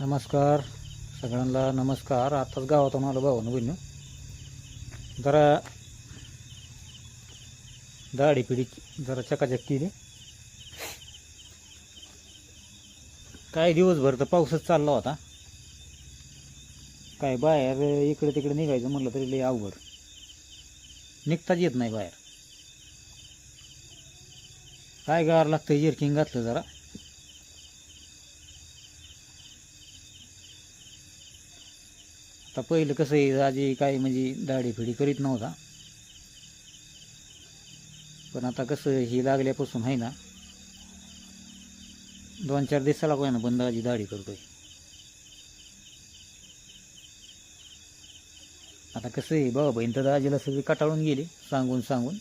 नमस्कार. सगळ्यांना नमस्कार. आताच गावातून आलो भावानं बहिण जरा दाढी पिढी जरा चकाचक केली. काय दिवसभर तर पाऊसच चालला होता. काय बाहेर इकडे तिकडे निघायचं म्हणलं तरी लई अवघड. निघताच येत नाही बाहेर. काय गार लागतं जर्किंग घातलं जरा. आता पहिलं कसं आहे आजी काय म्हणजे दाढी फिडी करीत नव्हता. पण आता कसं ही लागल्यापासून आहे ना दोन चार दिवसाला काय ना बंद आजी दाढी करतोय. आता कसं आहे बाबा बहीण तर आजीला सगळी कटाळून गेली सांगून सांगून.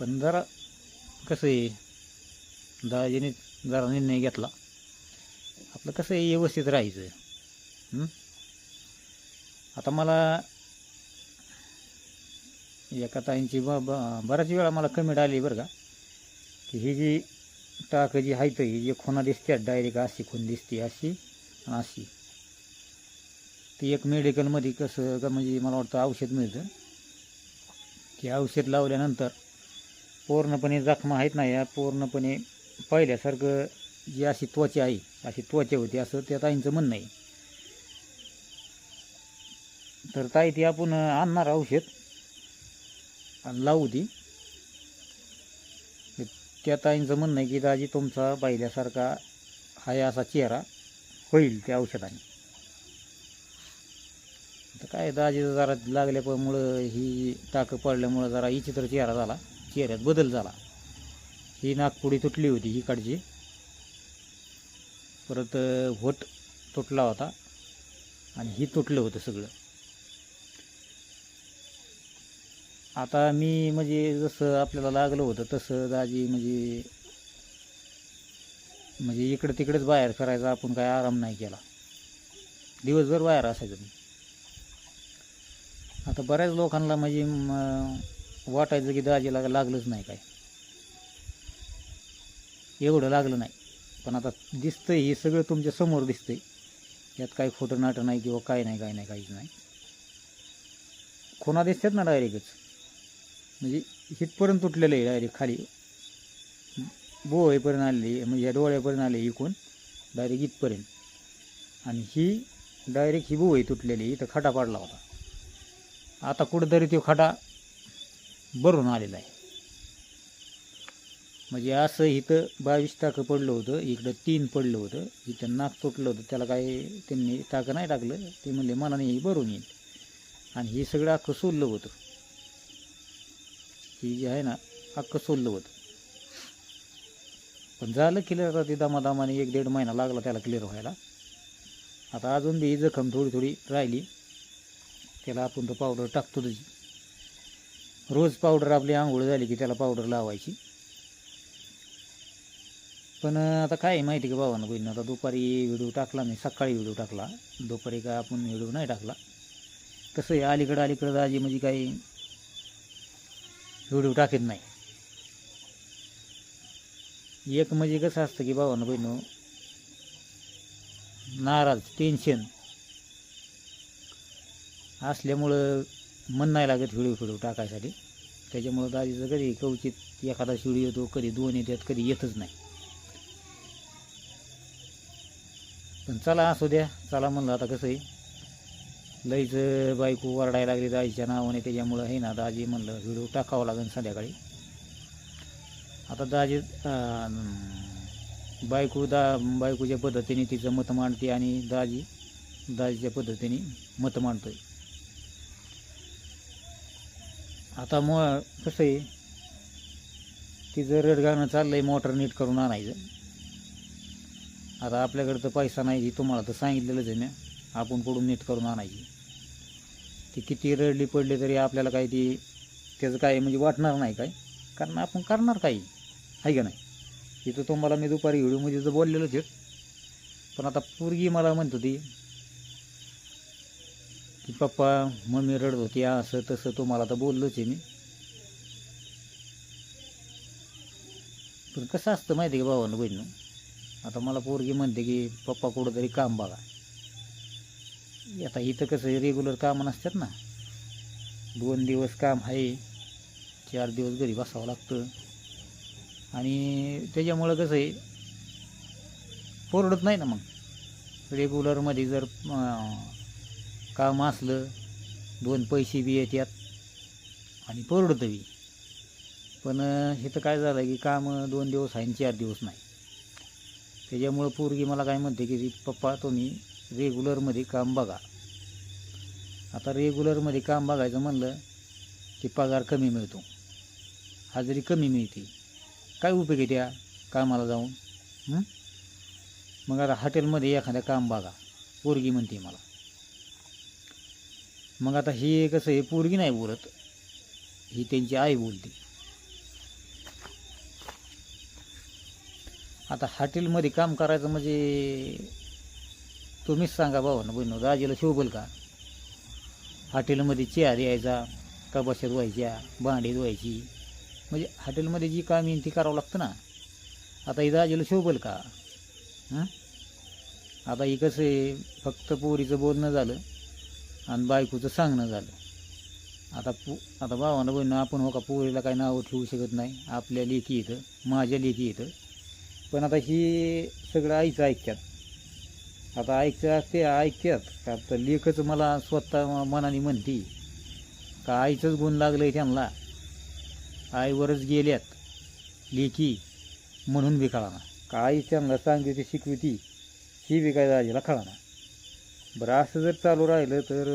पण जरा कसं आहे दाजीने जरा निर्णय घेतला. आपलं कसं आहे व्यवस्थित राहायचं. आता मला एका ताईंची ब बऱ्याच वेळा मला कमेंट आली बरं का की ही जी टाक जी आहे ती ही जी खुणा दिसते डायरेक्ट अशी खून दिसते अशी आणि अशी. ती एक मेडिकलमध्ये कसं का म्हणजे मला वाटतं औषध मिळतं की औषध लावल्यानंतर पूर्णपणे जखमा आहेत ना या पूर्णपणे पहिल्यासारखं जी अशी त्वचा आहे अशी त्वचा होती असं त्या ताईंचं म्हणणं आहे. तर ताई ती आपण आणणार औषध आणि लावू ती. त्या ताईंचं म्हणणं आहे की दाजी तुमचा पहिल्यासारखा हाय असा चेहरा होईल त्या औषधाने. तर काय दाजीचं जरा लागल्यामुळं ही टाकं पडल्यामुळं जरा विचित्र चेहरा झाला. चेहऱ्यात बदल झाला. ही नागपुडी तुटली होती ही काडची परत व्होट तुटला होता. आणि ही तुटलं होतं सगळं. आता मी म्हणजे जसं आपल्याला लागलं होतं तसं दाजी म्हणजे म्हणजे इकडं तिकडेच बाहेर फिरायचा आपण काय आराम नाही केला. दिवसभर बाहेर असायचं मी. आता बऱ्याच लोकांना म्हणजे वाटायचं की दाजीला लागलंच नाही काय. एवढं लागलं नाही. पण आता दिसतंय हे सगळं तुमच्यासमोर दिसतंय. यात काही खोटं नाटं नाही किंवा काय नाही काय नाही काहीच नाही. खुणा दिसतात ना डायरेक्टच. म्हणजे हितपर्यंत तुटलेलं आहे डायरेक्ट खाली. बोहेपर्यंत आलेली म्हणजे या डोळ्यापर्यंत आले इकून डायरेक्ट इथपर्यंत. आणि ही डायरेक्ट ही बोहे तुटलेली इथं खाटा पाडला होता. आता कुठंतरी तो खाटा भरून आलेला आहे. म्हणजे असं इथं बावीस टाकं पडलं होतं इकडं तीन पडलं होतं इथं नाक तुटलं होतं त्याला काय त्यांनी टाकं नाही टाकलं ते म्हणले मनाने ही भरून येईल. आणि हे सगळं अख्खं सोललं होतं. ही जी आहे ना अख्खं सोललं होतं. पण झालं क्लिअर आता ते दमादमाने एक दीड महिना लागला त्याला क्लिअर व्हायला. आता अजून ती ही जखम थोडी थोडी राहिली. त्याला आपण तो पावडर टाकतो त्याची रोज पावडर आपली आंघोळ झाली की त्याला पावडर लावायची. पण आता काय आहे माहिती का बाबांना बहिणी आता दुपारी व्हिडिओ टाकला मी सकाळी व्हिडिओ टाकला. दुपारी काय आपण व्हिडिओ नाही टाकला. कसं आहे अलीकडं अलीकडं दाजी म्हणजे काही व्हिडिओ टाकत नाही. एक म्हणजे कसं असतं की भावानं बहिणं नाराज टेन्शन असल्यामुळं मन नाही लागत व्हिडिओ फिडिओ टाकायसाठी. त्याच्यामुळं दाजीचं कधी कवचित एखादा व्हिडिओ येतो कधी दोन येतात कधी येतच नाही. पण चला असू द्या चला म्हणलं आता कसं आहे. लईच बायको वरडायला लागली दाजीच्या नावाने त्याच्यामुळं आहे ना दाजी म्हणलं व्हिडिओ टाकावं लागेल संध्याकाळी. आता दाजी बायको दा बायकोच्या पद्धतीने तिचं मत मांडते आणि दाजी दाजीच्या पद्धतीने मत मांडतोय. आता मग कसं आहे तिचं रडगाणं आहे मोटर नीट करून आणायचं. आता आपल्याकडं तर पैसा नाही तुम्हाला तर सांगितलेलंच आहे मी. आपण कुठून नीट करून आणायची. ती किती रडली पडली तरी आपल्याला काही ती त्याचं काय म्हणजे वाटणार नाही काय कारण आपण करणार काही. आहे का नाही? तिथं तुम्हाला मी दुपारी व्हिडिओमध्ये तर बोललेलोच आहे. पण आता पोरगी मला म्हणत होती की पप्पा मम्मी रडत होती असं तसं तुम्हाला तर बोललोच आहे मी. पण कसं असतं माहिती आहे का भावानं बहिणं आता मला पोरगी म्हणते की पप्पा कुठंतरी काम बघा. आता इथं कसं रेग्युलर कामं नसतात ना. दोन दिवस काम आहे चार दिवस घरी बसावं लागतं. आणि त्याच्यामुळं कसं आहे परवडत नाही ना मग. रेग्युलरमध्ये जर काम असलं दोन पैसे बी येतात आणि परवडतं बी. पण इथं काय झालं की काम दोन दिवस आहे आणि चार दिवस नाही. त्याच्यामुळं पोरगी मला काय म्हणते की पप्पा तुम्ही रेग्युलरमध्ये काम बघा. आता रेग्युलरमध्ये काम बघायचं म्हणलं की पगार कमी मिळतो. हजेरी कमी मिळते. काय उपयोग आहे त्या कामाला जाऊन? मग आता हॉटेलमध्ये एखादं काम बघा. पोरगी म्हणते मला. मग आता हे कसं आहे पोरगी नाही बोलत. ही त्यांची आई बोलते. आता हॉटेलमध्ये काम करायचं म्हणजे तुम्हीच सांगा भाऊ ना बहिण राजेला शोभल का? हॉटेलमध्ये चेअर द्यायचा कपाशात व्हायच्या भांडी धुवायची म्हणजे हॉटेलमध्ये जी काम येईल ती करावं लागतं ना. आता ही राजेला शोभल का? हां? आता ही कसं आहे फक्त पोरीचं बोलणं झालं आणि बायकोचं सांगणं झालं. आता पो आता भावानं बहिणं आपण हो का पोरीला काही नावं ठेवू शकत नाही. आपल्या लेखी येतं माझ्या लेखी येतं पण आता ही सगळं आईचं ऐकतात. आता ऐकतात ते ऐकतात का आता लेखच मला स्वतः मनाने म्हणते का आईचंच गुण लागलं आहे त्यांना. आईवरच गेल्यात लेखी म्हणून बी कळाना. का आई त्यांना सांगते ते शिकविती ही बी काय राजाला कळाना. बरं असं जर चालू राहिलं तर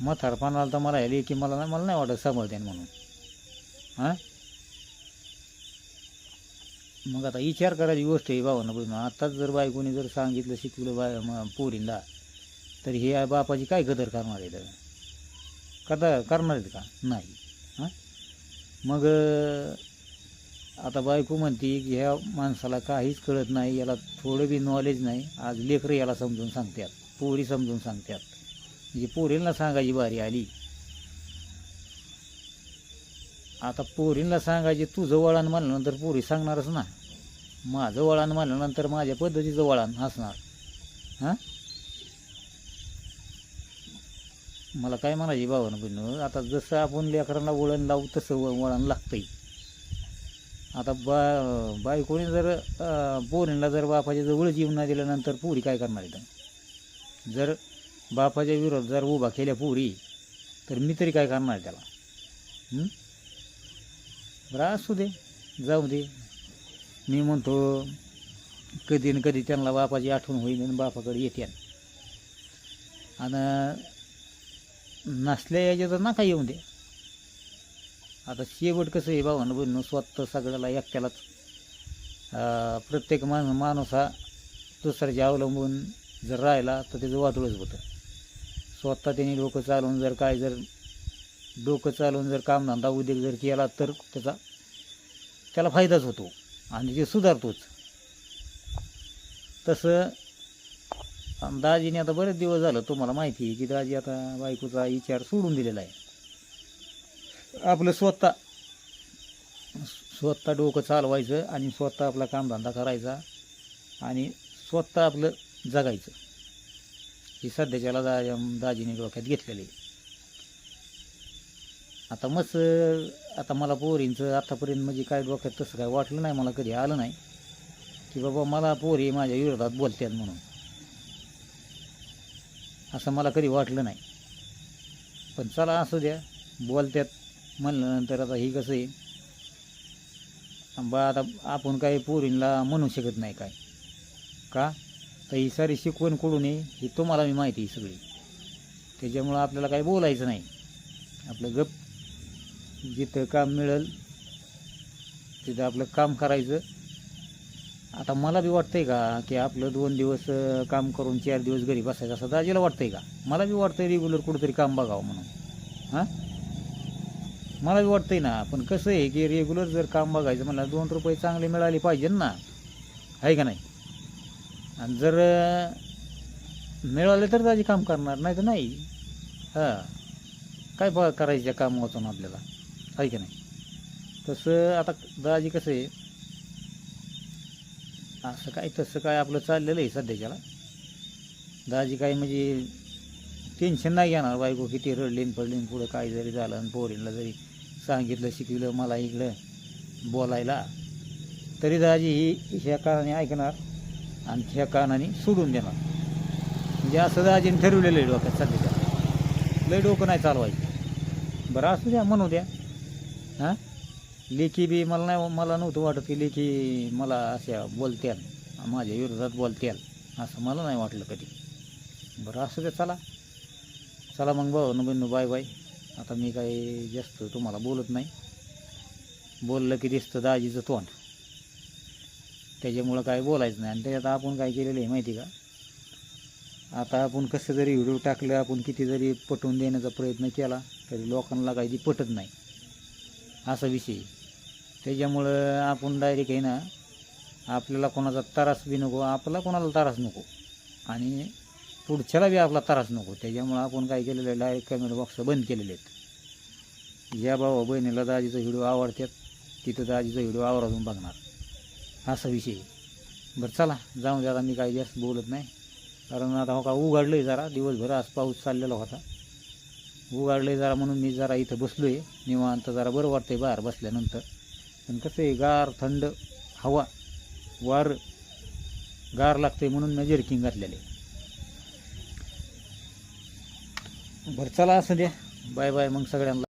मथारपणाला तर मला हे लेखी मला मला नाही वाटत सांभाळते म्हणून. हां? मग आता विचार करायची गोष्ट आहे भावानं पण आत्ताच जर बायकोनी जर सांगितलं शिकवलं बाय मग पोरींला तर हे बापाची काय कदर करणार आहे कदा करणार आहेत का? नाही. हां? मग आता बायको म्हणते की ह्या माणसाला काहीच कळत नाही याला थोडं बी नॉलेज नाही. आज लेकरं याला समजून सांगतात पोरी समजून सांगतात. म्हणजे पोरींना सांगायची बारी आली. आता पोरींना सांगायचे तुझं वळण म्हणल्यानंतर पोरी सांगणारच ना माझं वळण म्हणल्यानंतर माझ्या पद्धतीचं वळण असणार. हां? मला काय म्हणायचे भावानं बहिण? आता जसं आपण लेकरांना वळण लावू तसं व- वळण लागतंय. आता बा बायकोने जर पोरींना जर बापाच्या जवळ येऊन नाही दिल्यानंतर पोरी काय करणार इथं? जर बापाच्या विरोध जर उभा केल्या पोरी तर मी तरी काय करणार त्याला? बरं असू दे. जाऊ दे. मी म्हणतो कधी न कधी त्यांना बापाची आठवण होईल आणि बापाकडे येते. आणि नसल्या याच्या तर नका येऊन दे. आता शेवट कसं आहे भावानं बहिणं स्वतः सगळ्याला एकट्यालाच. प्रत्येक माणूस माणूस हा दुसऱ्याच्या अवलंबून जर राहिला तर त्याचं वाटोळच होतं. स्वतः त्यांनी लोक चालवून जर काय जर डोकं चालवून जर कामधंदा उद्योग जर केला तर त्याचा त्याला फायदाच होतो आणि ते सुधारतोच. तसं दाजीने आता बरेच दिवस झालं तुम्हाला माहिती आहे की दाजी आता बायकोचा विचार सोडून दिलेला आहे. आपलं स्वतः स्वतः डोकं चालवायचं आणि स्वतः आपला कामधंदा करायचा आणि स्वतः आपलं जगायचं. हे सध्याच्याला दा दाजीने डोक्यात घेतलेलं आहे. आता मस्त आता मला पोरींचं आत्तापर्यंत म्हणजे काय डोक्यात तसं काय वाटलं नाही मला कधी आलं नाही. की बाबा मला पोरी माझ्या विरोधात बोलतात म्हणून. असं मला कधी वाटलं नाही. पण चला असू द्या बोलत्यात म्हणल्यानंतर आता ही कसं आहे. बा आता आपण काही पोरींना म्हणू शकत नाही काय? का? तर ही सारी शिकवणकडून आहे ही तुम्हाला मी माहिती आहे सगळी. त्याच्यामुळं आपल्याला काही बोलायचं नाही. आपलं गप जिथं काम मिळेल तिथं आपलं काम करायचं. आता मला बी वाटतंय का की आपलं दोन दिवस काम करून चार दिवस घरी बसायचं असं दाजीला वाटतंय का? मला बी वाटतंय रेग्युलर कुठंतरी काम बघावं म्हणून. हां? मला बी वाटतंय ना पण कसं आहे की रेग्युलर जर काम बघायचं मला दोन रुपये चांगले मिळाले पाहिजे ना. आहे का नाही? आणि जर मिळाले तर दाजी काम करणार नाही तर नाही. हां. काय बघ करायचं काम वाचून आपल्याला? आहे की नाही? तसं आता दाजी कसं आहे? असं काय तसं काय आपलं चाललेलं आहे सध्याच्याला. दाजी काय म्हणजे टेन्शन नाही घेणार. बायको किती रडलीन पडलीन पुढं काय जरी झालं आणि पोरींना जरी सांगितलं शिकविलं मला इकडं बोलायला. तरी दाजी ही ह्या कानाने ऐकणार आणि ह्या कानाने सोडून देणार. म्हणजे असं दाजीने ठरवलेलं आहे डोक्यात सध्याच्या. लय डोकं नाही चालवायचं. बरं असू द्या म्हणू द्या. हां? लेखी बी मला नाही मला नव्हतं वाटत की लेखी मला अशा बोलत्याल माझ्या विरोधात बोलत्याल असं मला नाही वाटलं कधी. बरं असं द्या चला. चला मग भाऊ न बहिणू बाय बाय. आता मी काही जास्त तुम्हाला बोलत नाही. बोललं की दिसतं दाजीचं तोंड. त्याच्यामुळं काय बोलायचं नाही. आणि त्याच्यात आपण काय केलेलं आहे माहिती का? आता आपण कसं जरी व्हिडिओ टाकलं आपण किती जरी पटवून देण्याचा प्रयत्न केला तरी लोकांना काही ती पटत नाही. असा विषय. त्याच्यामुळं आपण डायरेक्ट आहे ना आपल्याला कोणाचा त्रास बी नको आपला कोणाला त्रास नको. आणि पुढच्याला बी आपला त्रास नको. त्याच्यामुळं आपण काय केलेलं आहे डायरेक्ट कमेंट बॉक्स बंद केलेले आहेत. ज्या भावा बहिणीला दाजीचा व्हिडिओ आवडतात तिथं दाजीचा व्हिडिओ आवराजून बघणार. असा विषय बरं चला जाऊन द्या आता मी काही जास्त बोलत नाही. कारण आता हो का उघडलं आहे जरा दिवसभर आज पाऊस चाललेला होता. उघडलं आहे जरा म्हणून मी जरा इथं बसलो आहे निवांत जरा बरं वाटतं आहे बाहेर बसल्यानंतर. पण कसं आहे गार थंड हवा वार गार लागते म्हणून मी जर्किंग घातलेले. बरं चला असं द्या. बाय बाय मग सगळ्यांना.